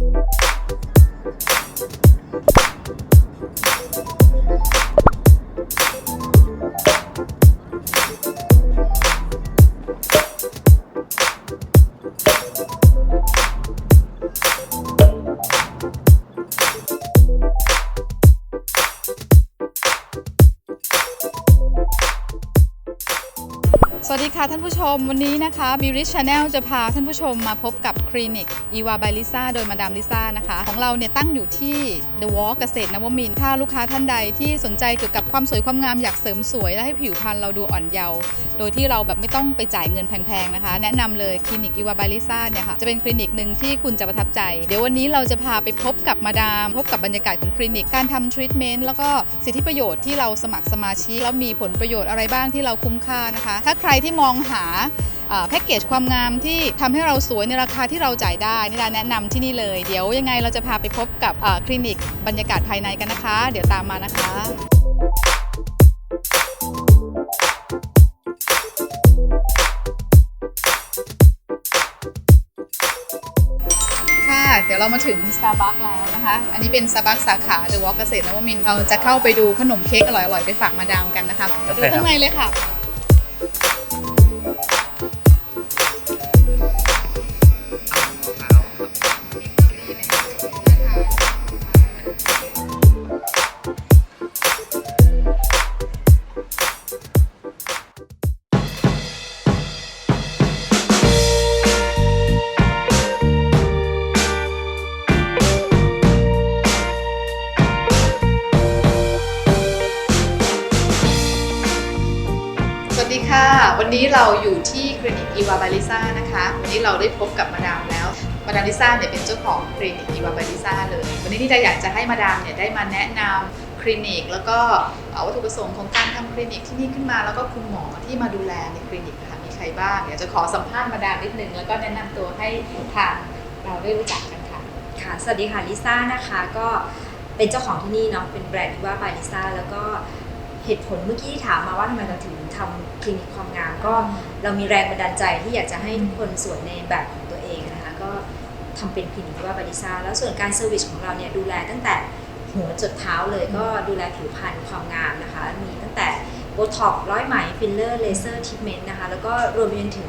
Thank you. วัสดีค่ะท่านผู้ชมวันนี้นะคะ b ิ w ริ Channel จะพาท่านผู้ชมมาพบกับคลินิกอีวาบายลิซ่าโดยมาดามลิซ่านะคะ ของเราเนี่ยตั้งอยู่ที่ The Walk เกษตรนวมินถ้าลูกค้าท่านใดที่สนใจเกี่ยวกับ ความสวยความงามอยากเสริมสวยและให้ผิวพรรณเราดูอ่อนเยาว์โดยที่เราแบบไม่ต้องไปจ่ายเงินแพงๆนะคะ แนะนำเลยคลินิกอีวาบาลิซ่าเนี่ยค่ะจะเป็นคลินิกหนึ่งที่คุณจะประทับใจ เดี๋ยววันนี้เราจะพาไปพบกับมาดาม พบกับบรรยากาศของคลินิกการทำทรีทเมนต์แล้วก็สิทธิประโยชน์ที่เราสมัครสมาชิกแล้วมีผลประโยชน์อะไรบ้างที่เราคุ้มค่านะคะ ถ้าใครที่มองหาแพ็กเกจความงามที่ทำให้เราสวยในราคาที่เราจ่ายได้นี่ดาแนะนำที่นี่เลย เดี๋ยวยังไงเราจะพาไปพบกับคลินิกบรรยากาศภายในกันนะคะ เดี๋ยวตามมานะคะ ค่ะเดี๋ยวเรามาถึง Starbucks แล้วนะคะ อันนี้เป็น Starbucks สาขาหรือว่าเกษตรนวมินทร์เราจะเข้าไปดูขนมเค้กอร่อยๆ ไปฝากมาดามกันนะคะดูข้างในเลยค่ะ ค่ะ วันนี้เราอยู่ที่คลินิกอีวาบาลิซ่านะคะ วันนี้เราได้พบกับมาดามแล้ว มาดามลิซ่าเนี่ยเป็นเจ้าของคลินิกอีวาบาลิซ่าเลย วันนี้ที่จะอยากจะให้มาดามเนี่ยได้มาแนะนำคลินิก แล้วก็วัตถุประสงค์ของการทำคลินิกที่นี่ขึ้นมา แล้วก็คุณหมอที่มาดูแลในคลินิกนะคะมีใครบ้าง เดี๋ยวจะขอสัมภาษณ์มาดามนิดนึง แล้วก็แนะนำตัวให้ทางเราได้รู้จักกันค่ะ ค่ะ สวัสดีค่ะลิซ่านะคะ ก็เป็นเจ้าของที่นี่เนาะ เป็นแบรนด์ที่ว่าบาลิซ่า แล้วก็ เหตุผลเมื่อกี้ที่ถามมาว่าทำไมเราถึงทำคลินิกความงามก็เรามีแรงบันดาลใจที่อยากจะให้คนสวยในแบบของตัวเองนะคะก็ทำเป็นคลินิกว่าบายลิซ่าแล้วส่วนการเซอร์วิสของเราเนี่ยดูแลตั้งแต่หัวจดเท้าเลยก็ดูแลผิวพรรณความงามนะคะ มีตั้งแต่โบท็อกร้อยไหมฟิลเลอร์เลเซอร์ทรีทเมนต์นะคะแล้วก็รวมไปจนถึง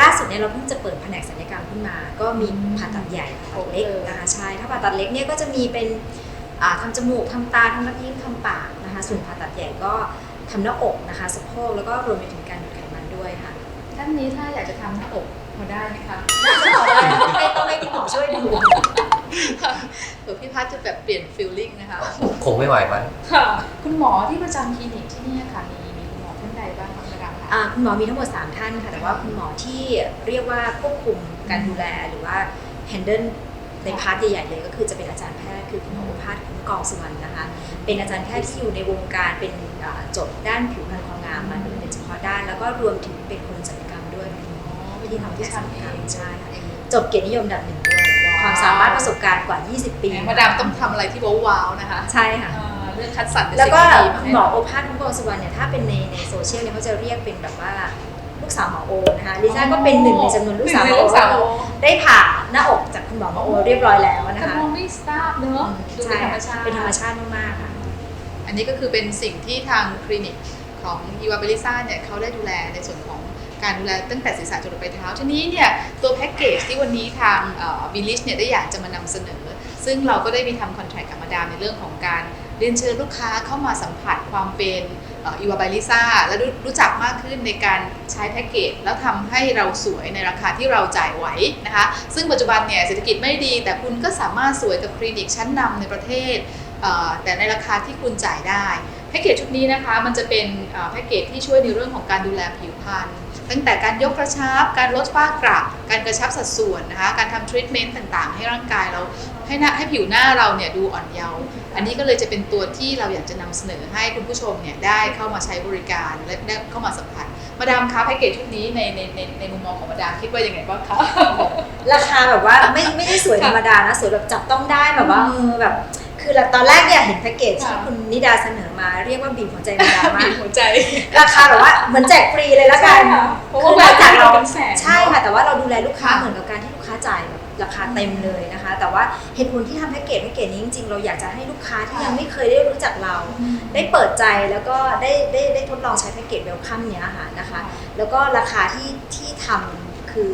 ล่าสุดเนี่ยเราเพิ่งจะเปิดแผนกศัลยกรรมขึ้นมา ก็มีผ่าตัดใหญ่ผ่าตัดเล็กนะคะใช่ถ้าผ่าตัดเล็กเนี่ยก็จะมีเป็นอ่าทำจมูกทำตาทำน้ำยิ้มทำปากนะคะส่วนผ่า ใหญ่ก็ทำหน้าอกนะคะสะโพกแล้วก็รวมไปถึงการดูดไขมันด้วยค่ะ ท่านนี้ถ้าอยากจะทำหน้าอกพอได้ไหมคะให้ต้องให้คุณหมอช่วยดู เผื่อพี่พัฒจะแบบเปลี่ยนฟิลลิ่งนะคะ คงไม่ไหวมั้งค่ะ คุณหมอที่ประจำคลินิกที่นี่ค่ะ มีมีคุณหมอท่านใดบ้างคะมาดามคะ อ่าคุณหมอมีทั้งหมด 3 ท่านค่ะ แต่ว่าคุณหมอที่เรียกว่าควบคุมการดูแลหรือว่า handle ในพาร์ทใหญ่ๆเลยก็คือจะเป็นอาจารย์แพทย์คือคุณหมอโอภาสคุ้มกองสุวรรณนะคะ เป็นอาจารย์แพทย์ที่อยู่ในวงการเป็นอ่าจบด้านผิวพรรณความงามมาโดยเป็นเฉพาะด้าน แล้วก็รวมถึงเป็นคนศัลยกรรมด้วยเป็นหมอที่ทำที่ศัลยกรรมใช่ค่ะจบเกียรตินิยมอันดับหนึ่งด้วยความสามารถประสบการณ์กว่า 20 ปีมาดามต้องทำอะไรที่ว้าวๆนะคะ ใช่ค่ะเอ่อเรื่องคัดสรรเป็นแล้วสิ่งก็ที่ดีมาคุณหมอโอภาสคุ้มกองสุวรรณเนี่ยถ้าเป็นในในโซเชียลเนี่ยเขาจะเรียกเป็นแบบว่าลูกสาวหมอโอนะคะลิซ่าก็เป็นหนึ่งในจำนวนลูกสาวหมอลูกสาวโอได้ผ่า หน้าอกจากคุณหมอหมอโอเรียบร้อยแล้วนะแต่คะมองไม่ทราบเนอะดูใช่เป็นธรรมชาติ เป็นธรรมชาติมากๆค่ะ อันนี้ก็คือเป็นสิ่งที่ทางคลินิกของอีวาเบลิซ่าเนี่ยเขาได้ดูแลในส่วนของการดูแลตั้งแต่ศีรษะจนลงไปเท้า ทีนี้เนี่ยตัวแพ็กเกจที่วันนี้ทางบิลิชเนี่ยได้อยากจะมานำเสนอ ซึ่งเราก็ได้มีทำคอนแทคกับมาดามในเรื่องของการเรียนเชิญลูกค้าเข้ามาสัมผัสความเป็น อีวาเบลิซ่าและรู้รู้จักมากขึ้นในการใช้แพ็กเกจแล้วทำให้เราสวยในราคาที่เราจ่ายไหวนะคะ ซึ่งปัจจุบันเนี่ยเศรษฐกิจไม่ดี แต่คุณก็สามารถสวยกับคลินิกชั้นนำในประเทศ แต่ในราคาที่คุณจ่ายได้แพ็กเกจชุดนี้นะคะมันจะเป็นแพ็กเกจที่ช่วยในเรื่องของการดูแลผิวพรรณตั้งแต่การยกกระชับ การลดฝ้ากระการกระชับสัดส่วนนะคะ การทำทรีทเมนต์ต่างๆ ให้ร่างกายเราให้หน้าให้ผิวหน้าเราเนี่ยดูอ่อนเยาว์ อันนี้ก็เลยจะเป็นตัวที่เราอยากจะนำเสนอให้คุณผู้ชมเนี่ยได้เข้ามาใช้บริการและได้เข้ามาสัมผัสมาดามคะแพ็กเกจชุดนี้ในในในในมุมมองของมาดามคิดว่ายังไงบ้างคะราคาแบบว่าไม่ไม่ได้สวยธรรมดานะสวยแบบจับต้องได้แบบว่าเออแบบคือตอนแรกเนี่ยเห็นแพ็กเกจที่ค่ะคุณนิดาเสนอมาเรียกว่าบีบหัวใจมาดามากบีบหัวใจ ราคาแบบว่าเหมือนแจกฟรีเลยละกันใช่ค่ะเพราะว่าคือนอกจากเราเป็นแสนใช่ค่ะแต่ว่าเราดูแลลูกค้าเหมือนกับการที่ลูกค้าจ่ายแบบ ราคาเต็มเลยนะคะ แต่ว่าเหตุผลที่ทำแพ็กเกจแพ็กเกจนี้จริงๆ เราอยากจะให้ลูกค้าที่ยังไม่เคยได้รู้จักเรา ได้เปิดใจแล้วก็ได้ได้ได้ทดลองใช้แพ็กเกจเวลคัมเนี้ยค่ะนะคะ แล้วก็ราคาที่ที่ทำคือ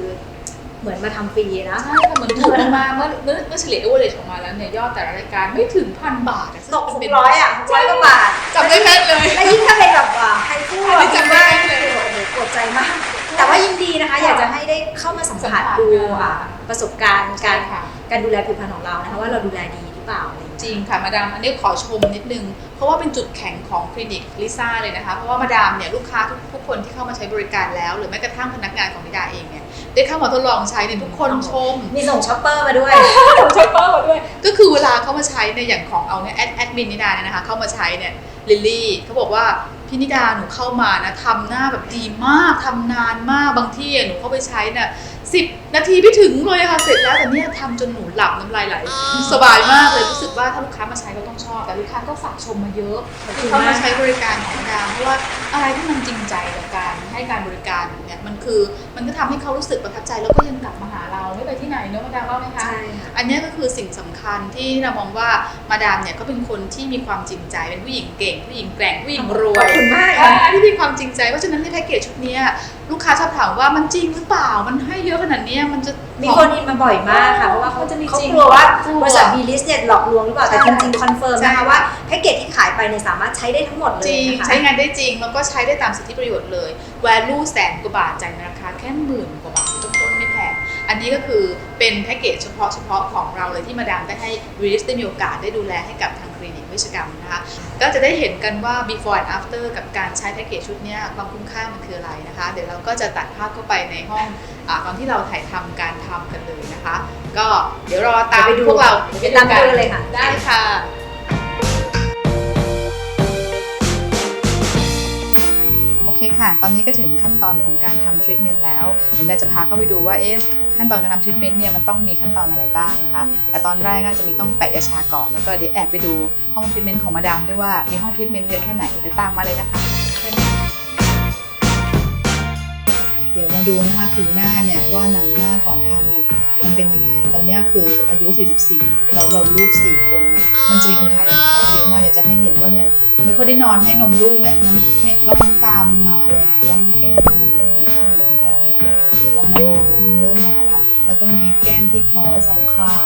เหมือนมาทำฟรีนะ ใช่ค่ะเหมือนถูกมากๆเมื่อเมื่อเมื่อเฉลี่ยเอเวอเรจออกมาแล้วเนี่ยยอดแต่ละรายการไม่ถึงพันบาทอะซึ่งตกหมันกเป็นร้อยอะหกร้อยกว่าบาทจำได้แม่นเลย และยิ่งถ้าเป็นแบบว่าไฮฟูอันนี้จำได้เลย โอ้โหปวดใจมาก แต่ว่ายินดีนะคะ อยากจะให้ได้เข้ามาสัมผัสดูอะ ประสบการณ์การค่ะ การดูแลผิวพรรณของเรานะคะว่าเราดูแลดีหรือเปล่าอะไรอย่างเงี้ยจริงค่ะมาดามอันนี้ขอชมนิดนึง เพราะว่าเป็นจุดแข็งของคลินิกลิซ่าเลยนะคะ เพราะว่ามาดามเนี่ยลูกค้าทุกทุกคนที่เข้ามาใช้บริการแล้ว หรือแม้กระทั่งพนักงานของมิดาเองเนี่ยได้เข้ามาทดลองใช้เนี่ยทุกคนชม มีส่งช็อปเปอร์มาด้วย ผมชอปเปอร์มาด้วย ก็คือเวลาเขามาใช้เนี่ยอย่างของเอาเนี่ยแอดแอดมินนิดาเนี่ยนะคะเข้ามาใช้เนี่ยลิลลี่เขาบอกว่าพี่นิดาหนูเข้ามานะทำหน้าแบบดีมากทำนานมากบางที่อะหนูเข้าไปใช้เนี่ยสิบนาทีไม่ถึงเลยค่ะเสร็จแล้วแต่เนี่ยทำจนหนูหลับน้ำลายไหลสบายมากเลยรู้สึกว่าถ้าลูกค้ามาใช้ก็ต้องชอบแต่ลูกค้าก็ฝากชมมาเยอะที่เขามาใช้บริการของมาดามเพราะว่าอะไรที่มันจริงใจกับการให้การบริการเนี่ยมันคือมันก็ทำให้เขารู้สึกประทับใจแล้วก็ยังกลับมาหาเราไม่ไปที่ไหนเนอะมาดามว่าไหมคะใช่ค่ะอันเนี้ยก็คือสิ่งสำคัญที่เรามองว่ามาดามเนี่ยก็เป็นคนที่มีความจริงใจเป็นผู้หญิงเก่งผู้หญิงแกร่งผู้หญิงรวขอยบคุณมากอ่าค่ะที่มีความจริงใจเพราะฉะนั้นในแพ็กเกจชุดเนี้ยลูกค้าชอบถามว่ามันจริงหรือเปล่ามันให้เยอะขนาดเนี้ยมันจะมีคนอินมาบ่อยมากค่ะ เพราะว่าเขามันจะมีเขาจริงกลัวว่าลัวบริษัทบีลิสเนี่ยหลอกลวงหรือเปล่า แต่ใช่จริงๆคอนเฟิร์มใช่นะคะว่าแพ็กเกจที่ขายไปเนี่ยสามารถใช้ได้ทั้งหมดเลยจริงนะคะใช้งานได้จริง แล้วก็ใช้ได้ตามสิทธิประโยชน์เลย value แสนกว่าบาทจ่ายในราคาแค่หมื่นกว่าบาทต้นๆไม่แพงอันนี้ก็คือเป็นแพ็กเกจเฉพาะเฉพาะของเราเลยที่มาดามได้ให้วิลิสได้มีโอกาสได้ดูแลให้กับทางคลินิกเวชกรรมนะคะก็จะได้เห็นกันว่า before and after กับการใช้แพ็กเกจชุดเนี้ยความคุ้มค่ามันคืออะไรนะคะ เดี๋ยวเราก็จะตัดภาพเข้าไปในห้องอา ตอนที่เราถ่ายทำการทำกันเลยนะคะ ก็เดี๋ยวรอตามเดี๋ยวไปดูพวกเราเดี๋ยวตามไปดูเลยค่ะ ได้ค่ะโอเคค่ะ ตอนนี้ก็ถึงขั้นตอนของการทำทรีทเมนต์แล้วเดี๋ยวเราจะพาเข้าไปดูว่าเอ๊ะขั้นตอนการทำทรีทเมนต์เนี่ยมันต้องมีขั้นตอนอะไรบ้างนะคะ แต่ตอนแรกก็จะมีต้องแปะยาชาก่อน แล้วก็เดี๋ยวแอบไปดูห้องทรีทเมนต์ของมาดามด้วยว่ามีห้องทรีทเมนต์เยอะแค่ไหนเดี๋ยวตามมาเลยนะคะ ดี๋ยวมาดูนะคะผิวหน้าเนี่ยว่าหนังหน้าก่อนทำเนี่ยมันเป็นยังไง ตอนเนี้ยคืออายุ 44 เราเราลูก 4 คน มันจะมีปัญหาอย่างเขาเยอะมากอยากจะให้เห็นว่าเนี่ยไม่ค่อยได้นอนให้นมลูกเนี่ยน้ำเนี่ยร่องตามมาแล้วร่องแก้มนะคะร่องแก้มาเดี๋ยวร่องน้ำหมามันเริ่มมาแล้ว แล้วก็มีแก้มที่คล้อยสองข้าง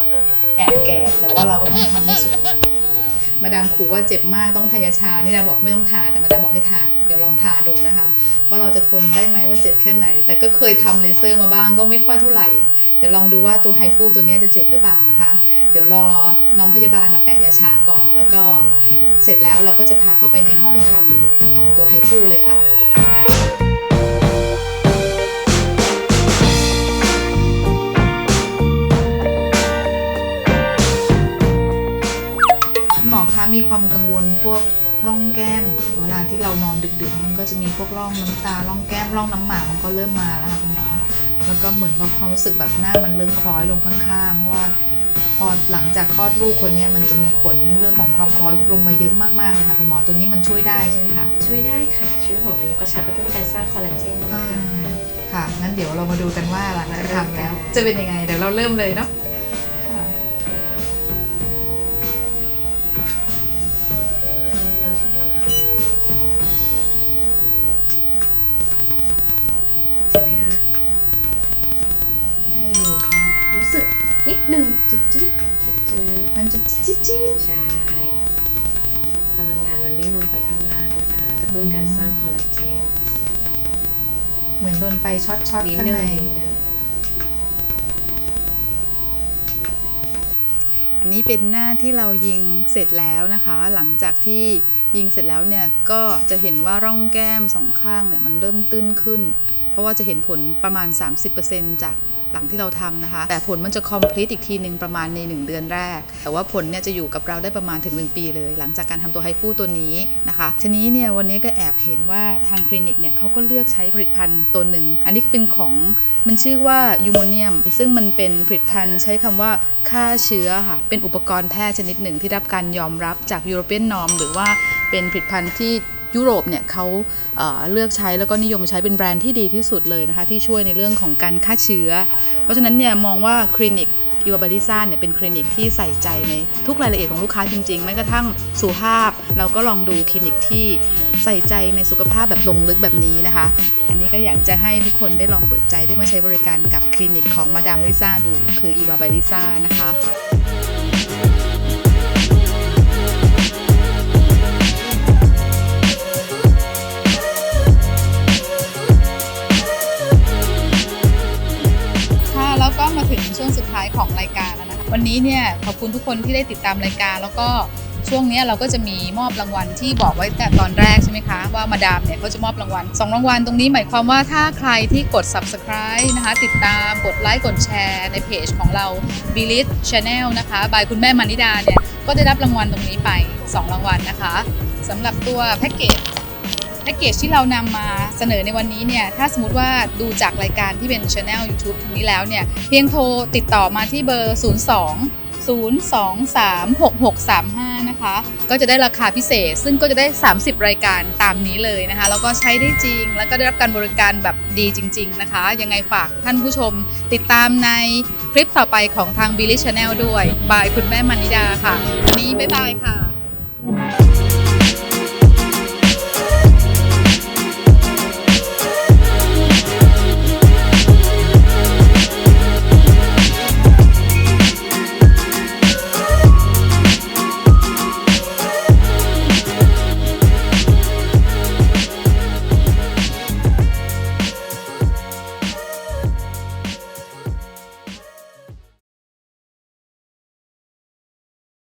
แอบแก่แต่ว่าเราก็ต้องทำให้สวยมาดามขู่ว่าเจ็บมากต้องทายาชา นี่ดาบอกไม่ต้องทาแต่มาดามบอกให้ทา เดี๋ยวลองทาดูนะคะ ว่าเราจะทนได้ไหมว่าเจ็บแค่ไหน แต่ก็เคยทำเลเซอร์มาบ้างก็ไม่ค่อยเท่าไหร่ เดี๋ยวลองดูว่าตัวไฮฟูตัวนี้จะเจ็บหรือเปล่านะคะ เดี๋ยวรอน้องพยาบาลมาแปะยาชาก่อน แล้วก็เสร็จแล้วเราก็จะพาเข้าไปในห้องทำตัวไฮฟูเลยค่ะหมอคะมีความกังวลพวก ร่องแก้ม เวลาที่เรานอนดึกๆ มันก็จะมีพวกร่องน้ำตาร่องแก้มร่องน้ำหมากมันก็เริ่มมาแล้วค่ะคุณหมอแล้วก็เหมือนแบบความรู้สึกแบบหน้ามันเริ่มคล้อยลงข้างๆเพราะว่าพอหลังจากคลอดลูกคนเนี้ยมันจะมีผลเรื่องของความคล้อยลงมาเยอะมากๆเลยค่ะคุณหมอตัวนี้มันช่วยได้ใช่ไหมคะช่วยได้ค่ะช่วยของการยกกระชับกระตุ้นการสร้างคอลลาเจนอ่าค่ะค่ะงั้นเดี๋ยวเรามาดูกันว่าหลังจากทำแล้ว จะเป็นยังไงเดี๋ยวเราเริ่มเลยเนาะค่ะ ดหนึ่งจุดจุดจุดมันจะจี๊ดๆใช่พลังงานมันวิ่งลงไปข้างล่างนะคะกระตุ้นการสร้างคอลลาเจนเหมือนโดนไฟช็อตช็อตข้างในอันนี้เป็นหน้าที่เรายิงเสร็จแล้วนะคะ หลังจากที่ยิงเสร็จแล้วเนี่ยก็จะเห็นว่าร่องแก้มสองข้างเนี่ยมันเริ่มตื้นขึ้น เพราะว่าจะเห็นผลประมาณ 30%จาก หลังที่เราทำนะคะ แต่ผลมันจะ complete อีกทีหนึ่งประมาณใน 1 เดือนแรก แต่ว่าผลเนี่ยจะอยู่กับเราได้ประมาณถึง 1 ปีเลย หลังจากการทำตัวไฮฟูตัวนี้นะคะ ทีนี้เนี่ยวันนี้ก็แอบเห็นว่าทางคลินิกเนี่ยเขาก็เลือกใช้ผลิตภัณฑ์ตัวหนึ่ง อันนี้เป็นของมันชื่อว่ายูโมเนียม ซึ่งมันเป็นผลิตภัณฑ์ใช้คำว่าฆ่าเชื้อค่ะ เป็นอุปกรณ์แพทย์ชนิดหนึ่งที่รับการยอมรับจาก European Norm หรือว่าเป็นผลิตภัณฑ์ที่ ยุโรปเนี่ยเขาเเลือกใช้แล้วก็นิยมใช้เป็นแบรนด์ที่ดีที่สุดเลยนะคะที่ช่วยในเรื่องของการฆ่าเชื้อ เพราะฉะนั้นเนี่ยมองว่าคลินิกอีวาบาริซ่าเนี่ยเป็นคลินิกที่ใส่ใจในทุกรายละเอียดของลูกค้าจริงๆ แม้กระทั่งสุขภาพ เราก็ลองดูคลินิกที่ใส่ใจในสุขภาพแบบลงลึกแบบนี้นะคะ อันนี้ก็อยากจะให้ทุกคนได้ลองเปิดใจได้มาใช้บริการกับคลินิกของมาดามลิซ่าดู คืออีวาบาริซ่านะคะ นี้เนี่ยขอบคุณทุกคนที่ได้ติดตามรายการ แล้วก็ช่วงนี้เราก็จะมีมอบรางวัลที่บอกไว้แต่ตอนแรกใช่ไหมคะ ว่ามาดามเนี่ยเขาจะมอบรางวัลสองรางวัลตรงนี้หมายความว่าถ้าใครที่กด subscribe นะคะ ติดตามกดไลค์กดแชร์ในเพจของเรา b i l i s Channel นะคะบายคุณแม่มานิดาเนี่ยก็ได้รับรางวัลตรงนี้ไป 2 รางวัลนะคะสำหรับตัวแพ็กเกจ แพ็กเกจที่เรานำมาเสนอในวันนี้เนี่ยถ้าสมมติว่าดูจากรายการที่เป็นช anel YouTube ตรงนี้แล้วเนี่ยเพียงโทรติดต่อมาที่เบอร์ 02 023 6635 นะคะ ก็จะได้ราคาพิเศษ ซึ่งก็จะได้ 30 รายการตามนี้เลยนะคะ แล้วก็ใช้ได้จริง แล้วก็ได้รับการบริการแบบดีจริง ๆ นะคะ ยังไงฝากท่านผู้ชมติดตามในคลิปต่อไปของทาง Billy Channel ด้วย บายคุณแม่มานิดาค่ะ วันนี้บ๊ายบายค่ะ